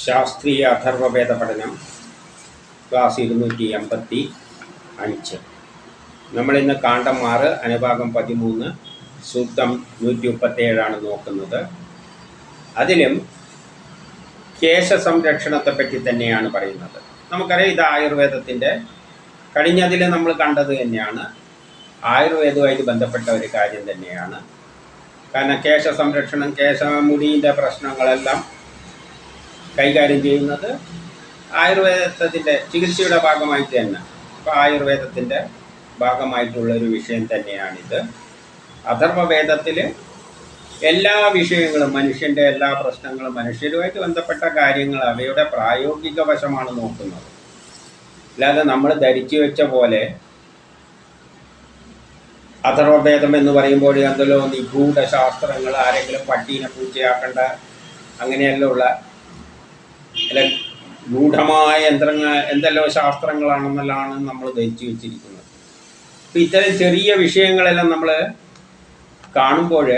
ശാസ്ത്രീയ അഥർവവേദ പഠനം ക്ലാസ് ഇരുന്നൂറ്റി എൺപത്തി അഞ്ച്. നമ്മളിന്ന് കാണ്ടം ആറ് അനുഭാഗം പതിമൂന്ന് സൂക്തം നൂറ്റി മുപ്പത്തേഴാണ് നോക്കുന്നത്. അതിലും കേശ സംരക്ഷണത്തെപ്പറ്റി തന്നെയാണ് പറയുന്നത്. നമുക്കറിയാം ഇത് ആയുർവേദത്തിന്റെ കഴിഞ്ഞതിൽ നമ്മൾ കണ്ടത് തന്നെയാണ്. ആയുർവേദവുമായിട്ട് ബന്ധപ്പെട്ട ഒരു കാര്യം തന്നെയാണ്. കാരണം കേശ സംരക്ഷണം കേശമുടിയുടെ പ്രശ്നങ്ങളെല്ലാം കൈകാര്യം ചെയ്യുന്നത് ആയുർവേദത്തിന്റെ ചികിത്സയുടെ ഭാഗമായിട്ട് തന്നെ. അപ്പോൾ ആയുർവേദത്തിന്റെ ഭാഗമായിട്ടുള്ള ഒരു വിഷയം തന്നെയാണിത്. അഥർവവേദത്തിൽ എല്ലാ വിഷയങ്ങളും മനുഷ്യന്റെ എല്ലാ പ്രശ്നങ്ങളും മനുഷ്യരുമായിട്ട് ബന്ധപ്പെട്ട കാര്യങ്ങൾ അവയുടെ പ്രായോഗിക വശമാണ് നോക്കുന്നത്. അല്ലാതെ നമ്മൾ ധരിച്ചു വെച്ച പോലെ അഥർവഭേദം എന്ന് പറയുമ്പോൾ എന്തെല്ലോ നിഗൂഢ ശാസ്ത്രങ്ങൾ ആരെങ്കിലും പട്ടീനെ പൂച്ചയാക്കേണ്ട അങ്ങനെയെല്ലാം ഉള്ള അല്ല? ഗൂഢമായ യന്ത്രങ്ങൾ എന്തെല്ലോ ശാസ്ത്രങ്ങളാണെന്നെല്ലാം നമ്മൾ ധരിച്ചു വെച്ചിരിക്കുന്നത്. അപ്പം ഇത്തരം ചെറിയ വിഷയങ്ങളെല്ലാം നമ്മൾ കാണുമ്പോൾ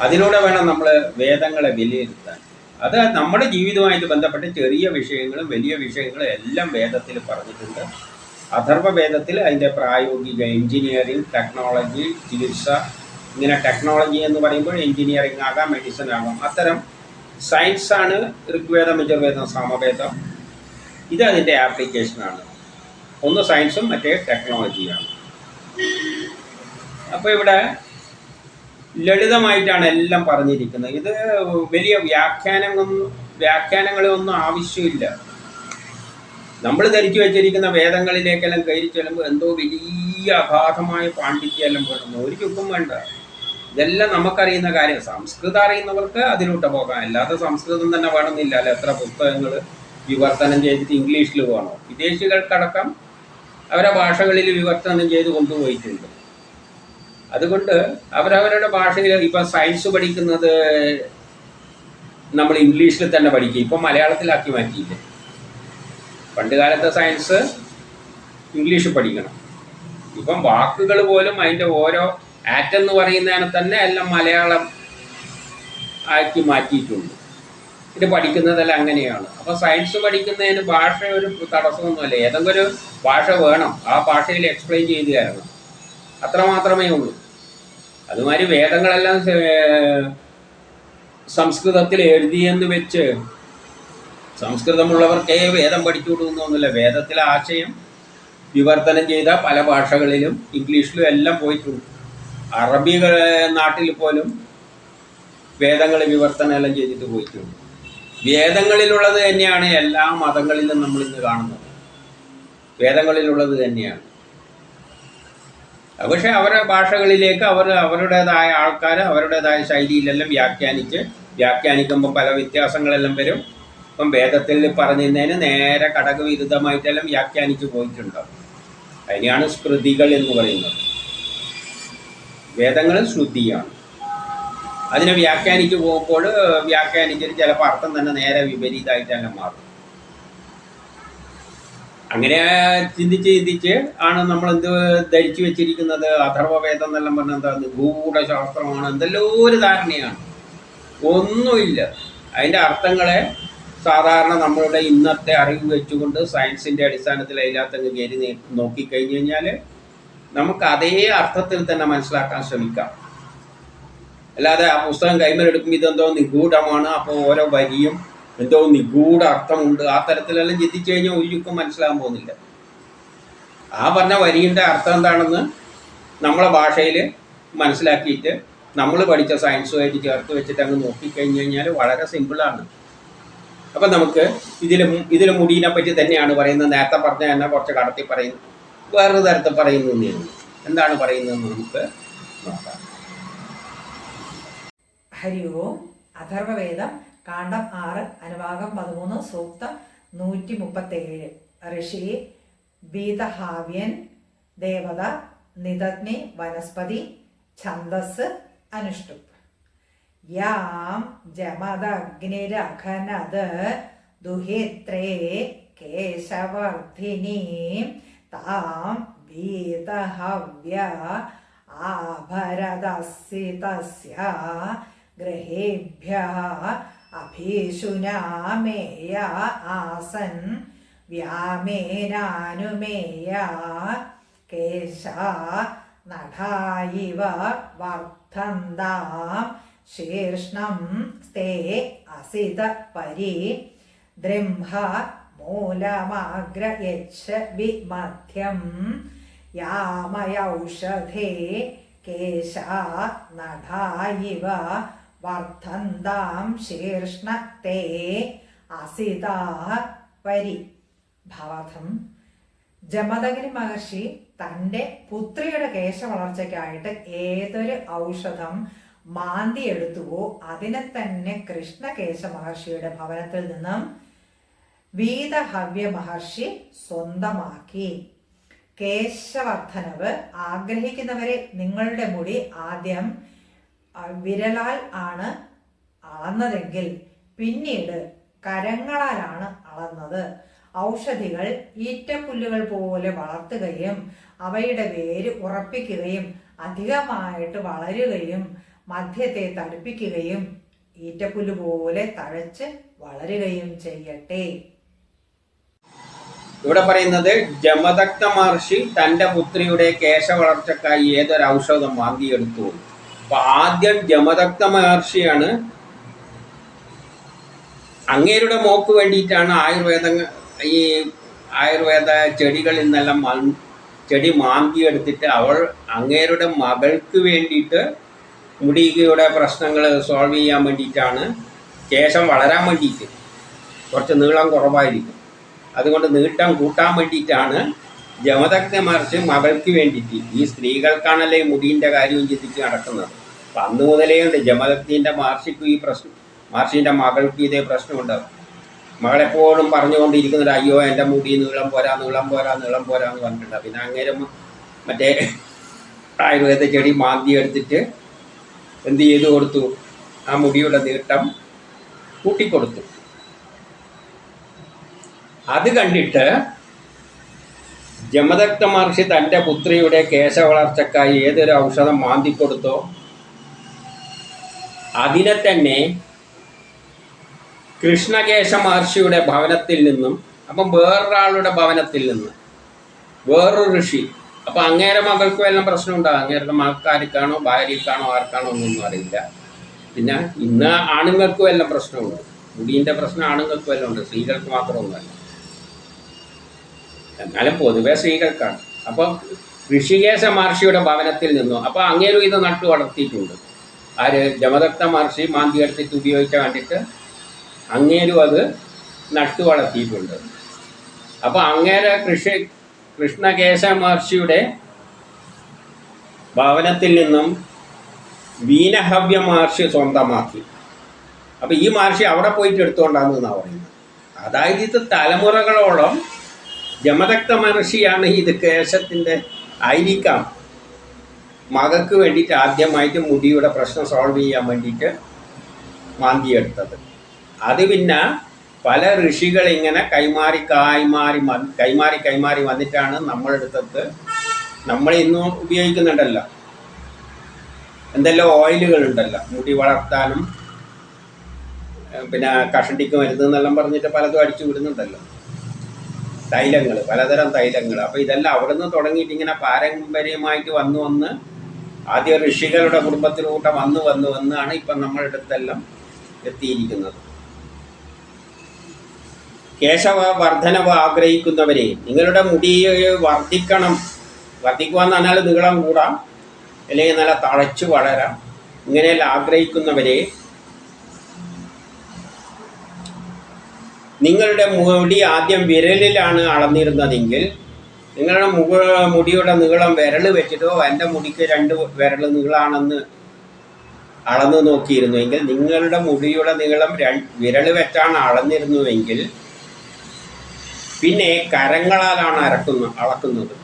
അതിലൂടെ വേണം നമ്മൾ വേദങ്ങളെ വിലയിരുത്താൻ. അത് നമ്മുടെ ജീവിതവുമായിട്ട് ബന്ധപ്പെട്ട ചെറിയ വിഷയങ്ങളും വലിയ വിഷയങ്ങളും എല്ലാം വേദത്തിൽ പറഞ്ഞിട്ടുണ്ട്. അഥർവ വേദത്തിൽ അതിന്റെ പ്രായോഗിക എഞ്ചിനീയറിംഗ് ടെക്നോളജി ചികിത്സ ഇങ്ങനെ ടെക്നോളജി എന്ന് പറയുമ്പോൾ എഞ്ചിനീയറിംഗ് ആകാം മെഡിസിൻ ആകാം അത്തരം സയൻസാണ് ഋഗ്വേദം യജുർവേദം സാമവേദം. ഇത് അതിന്റെ ആപ്ലിക്കേഷനാണ് ഒന്ന് സയൻസും മറ്റേ ടെക്നോളജിയാണ് അപ്പോൾ ഇവിടെ ലളിതമായിട്ടാണ് എല്ലാം പറഞ്ഞിരിക്കുന്നത്. ഇത് വലിയ വ്യാഖ്യാനങ്ങളൊന്നും വ്യാഖ്യാനങ്ങളൊന്നും ആവശ്യമില്ല. നമ്മൾ ധരിച്ചു വെച്ചിരിക്കുന്ന വേദങ്ങളിലേക്കെല്ലാം കയറി ചെല്ലുമ്പോൾ എന്തോ വലിയ അഗാധമായ പാണ്ഡിത്യം എല്ലാം വേണം ഒരു ചുക്കും വേണ്ട. ഇതെല്ലാം നമുക്കറിയുന്ന കാര്യം സംസ്കൃതം അറിയുന്നവർക്ക് അതിലോട്ട് പോകാം. അല്ലാതെ സംസ്കൃതം തന്നെ വേണമെന്നില്ല. അല്ല? എത്ര പുസ്തകങ്ങൾ വിവർത്തനം ചെയ്തിട്ട് ഇംഗ്ലീഷിൽ പോകണം? വിദേശികൾക്കടക്കം അവരെ ഭാഷകളിൽ വിവർത്തനം ചെയ്ത് കൊണ്ടുപോയിട്ടുണ്ട്. അതുകൊണ്ട് അവരവരുടെ ഭാഷയിൽ ഇപ്പം സയൻസ് പഠിക്കുന്നത് നമ്മൾ ഇംഗ്ലീഷിൽ തന്നെ പഠിക്കും. ഇപ്പം മലയാളത്തിലാക്കി മാറ്റിയില്ലേ? പണ്ട് കാലത്തെ സയൻസ് ഇംഗ്ലീഷ് പഠിക്കണം. ഇപ്പം വാക്കുകൾ പോലും അതിന്റെ ഓരോ ആറ്റ് എന്ന് പറയുന്നതിനെ തന്നെ എല്ലാം മലയാളം ആക്കി മാറ്റിയിട്ടുണ്ട്. ഇത് പഠിക്കുന്നതെല്ലാം അങ്ങനെയാണ്. അപ്പോൾ സയൻസ് പഠിക്കുന്നതിന് ഭാഷ ഒരു തടസ്സമൊന്നുമല്ല. ഏതെങ്കിലും ഒരു ഭാഷ വേണം. ആ ഭാഷയിൽ എക്സ്പ്ലെയിൻ ചെയ്തു തരണം. അത്ര മാത്രമേ ഉള്ളൂ. അതുമാതിരി വേദങ്ങളെല്ലാം സംസ്കൃതത്തിൽ എഴുതിയെന്ന് വെച്ച് സംസ്കൃതമുള്ളവർക്കേ വേദം പഠിച്ചുകൊടുക്കുന്നൊന്നുമില്ല. വേദത്തിലെ ആശയം വിവർത്തനം ചെയ്ത പല ഭാഷകളിലും ഇംഗ്ലീഷിലും എല്ലാം പോയിട്ടുണ്ട്. അറബി നാട്ടിൽ പോലും വേദങ്ങൾ വിവർത്തനം എല്ലാം ചെയ്തിട്ട് പോയിട്ടുണ്ട്. വേദങ്ങളിലുള്ളത് തന്നെയാണ് എല്ലാ മതങ്ങളിലും നമ്മൾ ഇന്ന് കാണുന്നത്. വേദങ്ങളിലുള്ളത് തന്നെയാണ്. പക്ഷെ അവരുടെ ഭാഷകളിലേക്ക് അവർ അവരുടേതായ ആൾക്കാർ അവരുടേതായ ശൈലിയിലെല്ലാം വ്യാഖ്യാനിച്ച് വ്യാഖ്യാനിക്കുമ്പോൾ പല വ്യത്യാസങ്ങളെല്ലാം വരും. ഇപ്പം വേദത്തിൽ പറഞ്ഞിരുന്നതിന് നേരെ ഘടകവിരുദ്ധമായിട്ടെല്ലാം വ്യാഖ്യാനിച്ച് പോയിട്ടുണ്ടാവും അതിനെയാണ് സ്മൃതികൾ എന്ന് പറയുന്നത്. വേദങ്ങൾ ശ്രുതിയാണ്. അതിനെ വ്യാഖ്യാനിച്ച് പോകുമ്പോൾ വ്യാഖ്യാനിച്ചിട്ട് ചിലപ്പോൾ അർത്ഥം തന്നെ നേരെ വിപരീതമായിട്ടെല്ലാം മാറും. അങ്ങനെ ചിന്തിച്ച് ചിന്തിച്ച് ആണ് നമ്മൾ എന്ത് ധരിച്ചു വെച്ചിരിക്കുന്നത്? അഥർവവേദം എന്നെല്ലാം പറഞ്ഞ എന്താ? ഗൂഢശാസ്ത്രമാണ് എന്തെല്ലോ ഒരു ധാരണയാണ്. ഒന്നുമില്ല. അതിന്റെ അർത്ഥങ്ങളെ സാധാരണ നമ്മളുടെ ഇന്നത്തെ അറിവ് വെച്ചുകൊണ്ട് സയൻസിന്റെ അടിസ്ഥാനത്തിൽ അതിനകത്തങ്ങ് കയറി നോക്കിക്കഴിഞ്ഞ് കഴിഞ്ഞാൽ നമുക്ക് അതേ അർത്ഥത്തിൽ തന്നെ മനസ്സിലാക്കാൻ ശ്രമിക്കാം. അല്ലാതെ ആ പുസ്തകം കൈമലെടുക്കുമ്പോൾ ഇതെന്തോ നിഗൂഢമാണ് അപ്പോൾ ഓരോ വരിയും എന്തോ നിഗൂഢ അർത്ഥമുണ്ട്. ആ തരത്തിലെല്ലാം ചിന്തിച്ചു കഴിഞ്ഞാൽ ഒരു യുക്കും മനസ്സിലാകാൻ പോകുന്നില്ല. ആ പറഞ്ഞ വരിയുടെ അർത്ഥം എന്താണെന്ന് നമ്മളെ ഭാഷയിൽ മനസ്സിലാക്കിയിട്ട് നമ്മൾ പഠിച്ച സയൻസുമായിട്ട് ചേർത്ത് വെച്ചിട്ട് അങ്ങ് നോക്കിക്കഴിഞ്ഞ് കഴിഞ്ഞാൽ വളരെ സിമ്പിളാണ് അപ്പം നമുക്ക് ഇതിൽ ഇതിൽ മുടീനെ പറ്റി തന്നെയാണ് പറയുന്നത്. നേരത്തെ പറഞ്ഞ തന്നെ കുറച്ച് കടത്തി പറയുന്നു. വേറൊരു തരത്തിൽ പറയുന്നു തന്നെയാണ്. എന്താണ് പറയുന്നതെന്ന് നമുക്ക് നോക്കാം. ഹരി ഓം അഥർവവേദം കാണ്ഡം ആറ് അനുഭാഗം പതിമൂന്ന് സൂക്ത നൂറ്റി മുപ്പത്തേഴ് ഋഷി ബീതഹാവ്യൻ ദേവത നിതജ്ഞി വനസ്പതി ഛന്ദസ് അനുഷ്ടുപ് യാം ജമദഗ്നിരഘനത് ദുഹിത്രേ കേശവർദ്ധിനീം तीतहव्य भीतहव्या आभरदस्य तस्य गृहेभ्यः अभीषुनामेय आसन् व्यामेनानुमेया केशा नठा इव वर्धन्तां शीर्ष्णं ते असितपरि दृम्ह മൂലമാഗ്രയച്ഛ വിമധ്യം യാമയൗഷധേ കേശ നടായിവ വർദ്ധന്താം ശീർഷ്ണത്തെ അസിതാ പരി ഭാവാർത്ഥം ജമദഗിരി മഹർഷി തന്റെ പുത്രിയുടെ കേശ വളർച്ചയ്ക്കായിട്ട് ഏതൊരു ഔഷധം മാന്തിയെടുത്തുവോ അതിനെ തന്നെ കൃഷ്ണകേശ മഹർഷിയുടെ ഭവനത്തിൽ നിന്നും വീതഹവ്യ മഹർഷി സ്വന്തമാക്കി. കേശവർദ്ധനവ് ആഗ്രഹിക്കുന്നവരെ നിങ്ങളുടെ മുടി ആദ്യം വിരലാൽ ആണ് അളന്നതെങ്കിൽ പിന്നീട് കരങ്ങളാലാണ് അളന്നത്. ഔഷധികൾ ഈറ്റപ്പുല്ലുകൾ പോലെ വളർത്തുകയും അവയുടെ വേര് ഉറപ്പിക്കുകയും അധികമായിട്ട് വളരുകയും മധ്യത്തെ തടിപ്പിക്കുകയും ഈറ്റപ്പുല്ല് പോലെ തഴച്ച് വളരുകയും ചെയ്യട്ടെ. ഇവിടെ പറയുന്നത് ജമദക്ത മഹർഷി തന്റെ പുത്രിയുടെ കേശ വളർച്ചക്കായി ഏതൊരു ഔഷധം വാങ്ങിയെടുത്തു. അപ്പൊ ആദ്യം ജമദക്ത മഹർഷിയാണ് അങ്ങേരുടെ മോക്ക് വേണ്ടിയിട്ടാണ് ആയുർവേദ ഈ ആയുർവേദ ചെടികളിൽ നിന്നെല്ലാം ചെടി മാന്തിയെടുത്തിട്ട് അവൾ അങ്ങേരുടെ മകൾക്ക് വേണ്ടിയിട്ട് മുടിയുടെ പ്രശ്നങ്ങൾ സോൾവ് ചെയ്യാൻ വേണ്ടിയിട്ടാണ് കേശം വളരാൻ വേണ്ടിയിട്ട്. കുറച്ച് നീളം കുറവായിരിക്കും. അതുകൊണ്ട് നീട്ടം കൂട്ടാൻ വേണ്ടിയിട്ടാണ് ജമദഗ്ന മഹർഷി മകൾക്ക് വേണ്ടിയിട്ട് ഈ സ്ത്രീകൾക്കാണല്ലേ മുടിന്റെ കാര്യവും ചിന്തിച്ച് നടക്കുന്നത്. അപ്പം അന്ന് മുതലേ ഉണ്ട് ജമദഗ്നിന്റെ മഹർഷിക്കും ഈ പ്രശ്നം മഹർഷിന്റെ മകൾക്കും ഇതേ പ്രശ്നമുണ്ട് മകളെപ്പോഴും പറഞ്ഞുകൊണ്ടിരിക്കുന്നുണ്ട് അയ്യോ എന്റെ മുടി നീളം പോരാ നീളം പോരാ നീളം പോരാ എന്ന് പറഞ്ഞിട്ടുണ്ട്. പിന്നെ അങ്ങനെ മറ്റേ ആയുർവേദ ചെടി മാന്തി എടുത്തിട്ട് എന്ത് ചെയ്തു കൊടുത്തു? ആ മുടിയുടെ നീട്ടം കൂട്ടിക്കൊടുത്തു. അത് കണ്ടിട്ട് ജമദക്ത മഹർഷി തന്റെ പുത്രിയുടെ കേശ വളർച്ചക്കായി ഏതൊരു ഔഷധം മാന്തിക്കൊടുത്തോ അതിനെ തന്നെ കൃഷ്ണകേശ മഹർഷിയുടെ ഭവനത്തിൽ നിന്നും അപ്പം വേറൊരാളുടെ ഭവനത്തിൽ നിന്ന് വേറൊരു ഋഷി. അപ്പം അങ്ങേരെ മകൾക്ക് വല്ല പ്രശ്നം ഉണ്ടാകും അങ്ങേരുടെ മകൾക്കാർക്കാണോ ഭാര്യക്കാണോ ആർക്കാണോ ഒന്നും അറിയില്ല. പിന്നെ ഇന്ന് ആണുങ്ങൾക്ക് വല്ല പ്രശ്നമുണ്ട്. മുടിയുടെ പ്രശ്നം ആണുങ്ങൾക്ക് വല്ല ഉണ്ട്. സ്ത്രീകൾക്ക് മാത്രമൊന്നുമല്ല. എന്നാലും പൊതുവെ സ്ത്രീകൾക്കാണ്. അപ്പം ഋഷികേശ മഹർഷിയുടെ ഭവനത്തിൽ നിന്നും. അപ്പോൾ അങ്ങേരും ഇത് നട്ടു വളർത്തിയിട്ടുണ്ട്. ആര് ജമദത്ത മഹർഷി മാന്തി എടുത്തിട്ട് ഉപയോഗിക്കാൻ വേണ്ടിയിട്ട് അങ്ങേരും അത് നട്ടു വളർത്തിയിട്ടുണ്ട്. അപ്പോൾ അങ്ങേരെ കൃഷി കൃഷ്ണകേശ മഹർഷിയുടെ ഭവനത്തിൽ നിന്നും വീനഹവ്യ മഹർഷി സ്വന്തമാക്കി. അപ്പോൾ ഈ മഹർഷി അവിടെ പോയിട്ട് എടുത്തുകൊണ്ടാണെന്നാണ് പറയുന്നത്? അതായത് ഇത് തലമുറകളോളം ജമദക്ത മഹർഷിയാണ് ഇത് കേശത്തിന്റെ ആയിരിക്കാം മകക്ക് വേണ്ടിയിട്ട് ആദ്യമായിട്ട് മുടിയുടെ പ്രശ്നം സോൾവ് ചെയ്യാൻ വേണ്ടിയിട്ട് മാന്തിയെടുത്തത്. അത് പിന്നെ പല ഋഷികൾ ഇങ്ങനെ കൈമാറി കൈമാറി കൈമാറി കൈമാറി വന്നിട്ടാണ് നമ്മളെടുത്തത്. നമ്മൾ ഇന്നും ഉപയോഗിക്കുന്നുണ്ടല്ലോ. എന്തെല്ലാം ഓയിലുകൾ ഉണ്ടല്ലോ. മുടി വളർത്താനും പിന്നെ കഷണ്ടിക്ക് മരുന്ന് എന്നെല്ലാം പറഞ്ഞിട്ട് പലതും അടിച്ചു വിടുന്നുണ്ടല്ലോ. തൈലങ്ങൾ പലതരം തൈലങ്ങൾ അപ്പോൾ ഇതെല്ലാം അവിടെ നിന്ന് തുടങ്ങിയിട്ട് ഇങ്ങനെ പാരമ്പര്യമായിട്ട് വന്നു വന്ന് ആദ്യ ഋഷികളുടെ കുടുംബത്തിലൂടെ വന്ന് വന്ന് വന്നാണ് ഇപ്പം നമ്മളുടെ അടുത്തെല്ലാം എത്തിയിരിക്കുന്നത്. കേശവ വർധനവ് ആഗ്രഹിക്കുന്നവരെ നിങ്ങളുടെ മുടി വർദ്ധിക്കണം. വർദ്ധിക്കുക എന്ന് പറഞ്ഞാൽ നീളം കൂടാം. അല്ലെങ്കിൽ നല്ല തഴച്ചു വളരാം. ഇങ്ങനെയെല്ലാം ആഗ്രഹിക്കുന്നവരെ നിങ്ങളുടെ മുടി ആദ്യം വിരലിലാണ് അളന്നിരുന്നതെങ്കിൽ നിങ്ങളുടെ മുക മുടിയുടെ നീളം വിരൽ വെച്ചിട്ടോ എന്റെ മുടിക്ക് രണ്ട് വിരൽ നീളാണെന്ന് അളന്ന് നോക്കിയിരുന്നുവെങ്കിൽ നിങ്ങളുടെ മുടിയുടെ നീളം വിരൽ വെച്ചാണ് അളന്നിരുന്നുവെങ്കിൽ പിന്നെ കരങ്ങളാലാണ് അരക്കുന്ന അളക്കുന്നത്.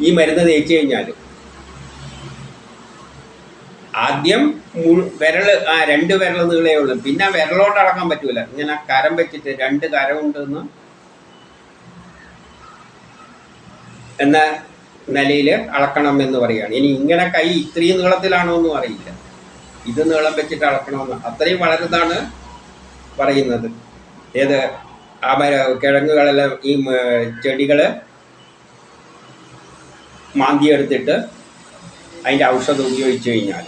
ഈ മരുന്ന് തേച്ച് കഴിഞ്ഞാൽ ആദ്യം വിരൽ ആ രണ്ട് വിരൽ നീളേ ഉള്ളൂ. പിന്നെ വിരലോട്ട് അടക്കാൻ പറ്റൂല. ഇങ്ങനെ കരം വെച്ചിട്ട് രണ്ട് കരം ഉണ്ടെന്ന് എന്ന നിലയിൽ അളക്കണം എന്ന് പറയുകയാണ്. ഇനി ഇങ്ങനെ കൈ ഇത്രയും നീളത്തിലാണോ എന്നും അറിയില്ല. ഇത് നീളം വെച്ചിട്ട് അളക്കണമെന്ന്. അത്രയും വളരുന്നതാണ് പറയുന്നത്. ഏത് ആ കിഴങ്ങുകളെല്ലാം ഈ ചെടികൾ മാന്തിയെടുത്തിട്ട് അതിന്റെ ഔഷധം ഉപയോഗിച്ച് കഴിഞ്ഞാൽ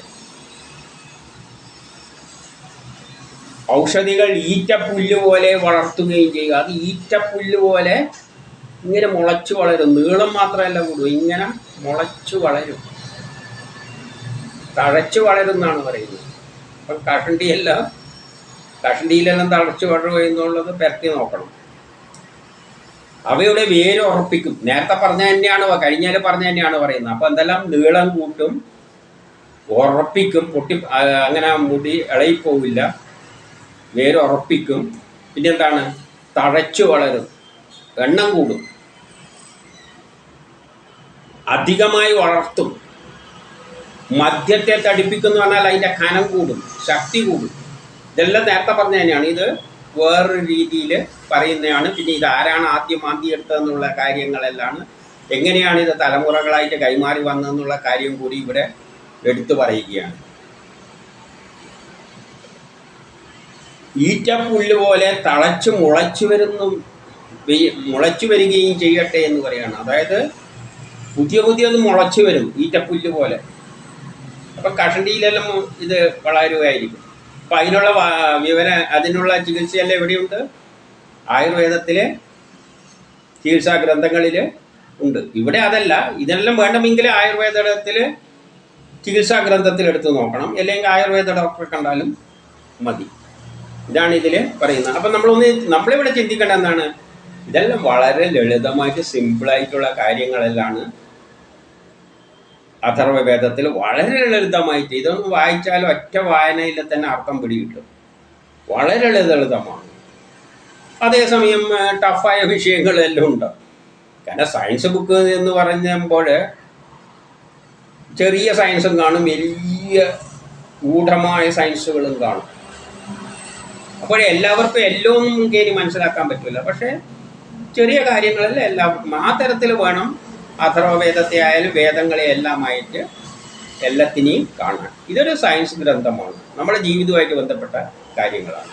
ഔഷധികൾ ഈറ്റപ്പുല്ല് പോലെ വളർത്തുകയും ചെയ്യുക. അത് ഈറ്റപ്പുല്ല് പോലെ ഇങ്ങനെ മുളച്ചു വളരും. നീളം മാത്രമല്ല കൂടും ഇങ്ങനെ മുളച്ചു വളരും. തഴച്ചു വളരുന്നാണ് പറയുന്നത്. അപ്പം കഷണ്ടിയല്ല കഷണ്ടിയിലെല്ലാം തഴച്ചു വളരുക എന്നുള്ളത് പരത്തി നോക്കണം. അവയുടെ വേര് ഉറപ്പിക്കും. നേരത്തെ പറഞ്ഞ തന്നെയാണ് കഴിഞ്ഞാൽ പറഞ്ഞ തന്നെയാണ് പറയുന്നത്. അപ്പം എന്തെല്ലാം? നീളം കൂട്ടും ഉറപ്പിക്കും. പൊട്ടി അങ്ങനെ മുടി ഇളകിപ്പോവില്ല. വേര് ഉറപ്പിക്കും പിന്നെന്താണ്? തഴച്ചു വളരും. എണ്ണം കൂടും. അധികമായി വളർത്തും. മദ്യത്തെ തടിപ്പിക്കുന്നു പറഞ്ഞാൽ അതിന്റെ കനം കൂടും. ശക്തി കൂടും. ഇതെല്ലാം നേരത്തെ പറഞ്ഞ തന്നെയാണ് ഇത് വേറൊരു രീതിയിൽ പറയുന്നതാണ്. പിന്നെ ഇത് ആരാണ് ആദ്യം മാന്തി എടുത്തതെന്നുള്ള കാര്യങ്ങളെല്ലാം എങ്ങനെയാണ് ഇത് തലമുറകളായിട്ട് കൈമാറി വന്നതെന്നുള്ള കാര്യം കൂടി ഇവിടെ എടുത്തു പറയുകയാണ്. ഈറ്റപ്പുല്ല് പോലെ തളച്ച് മുളച്ചു വരുന്നു മുളച്ചു വരികയും ചെയ്യട്ടെ എന്ന് പറയുകയാണ് അതായത് പുതിയ പുതിയ ഒന്ന് മുളച്ചു വരും ഈറ്റപ്പുല്ല് പോലെ. അപ്പം കഷണ്ടിയിലെല്ലാം ഇത് വളരുമായിരിക്കും അപ്പം അതിനുള്ള വിവര അതിനുള്ള ചികിത്സയെല്ലാം എവിടെയുണ്ട്? ആയുർവേദത്തിലെ ചികിത്സാ ഗ്രന്ഥങ്ങളിൽ ഉണ്ട്. ഇവിടെ അതല്ല ഇതെല്ലാം വേണമെങ്കിൽ ആയുർവേദത്തിൽ ചികിത്സാ ഗ്രന്ഥത്തിൽ എടുത്ത് നോക്കണം. അല്ലെങ്കിൽ ആയുർവേദ ഡോക്ടറെ കണ്ടാലും മതി. ഇതാണ് ഇതിൽ പറയുന്നത്. അപ്പം നമ്മളൊന്ന് നമ്മളിവിടെ ചിന്തിക്കേണ്ട എന്താണ്? ഇതെല്ലാം വളരെ ലളിതമായിട്ട് സിമ്പിളായിട്ടുള്ള കാര്യങ്ങളെല്ലാം അഥർവവേദത്തിൽ വളരെ ലളിതമായിട്ട് ഇതൊന്നും വായിച്ചാൽ ഒറ്റ വായനയിൽ തന്നെ അർത്ഥം പിടികിട്ടും. വളരെ ലളിതമാണ്. അതേസമയം ടഫായ വിഷയങ്ങളെല്ലാം ഉണ്ട്. കാരണം സയൻസ് ബുക്ക് എന്ന് പറയുമ്പോൾ ചെറിയ സയൻസും കാണും വലിയ ഗൂഢമായ സയൻസുകളും കാണും. അപ്പോൾ എല്ലാവർക്കും എല്ലാം ഒന്നും കയറി മനസ്സിലാക്കാൻ പറ്റില്ല പക്ഷേ ചെറിയ കാര്യങ്ങളിൽ എല്ലാവർക്കും ആ തരത്തിൽ വേണം അഥർവവേദത്തെ ആയാലും വേദങ്ങളെ എല്ലാമായിട്ട് എല്ലാത്തിനെയും കാണാൻ. ഇതൊരു സയൻസ് ഗ്രന്ഥമാണ്. നമ്മുടെ ജീവിതവുമായിട്ട് ബന്ധപ്പെട്ട കാര്യങ്ങളാണ്.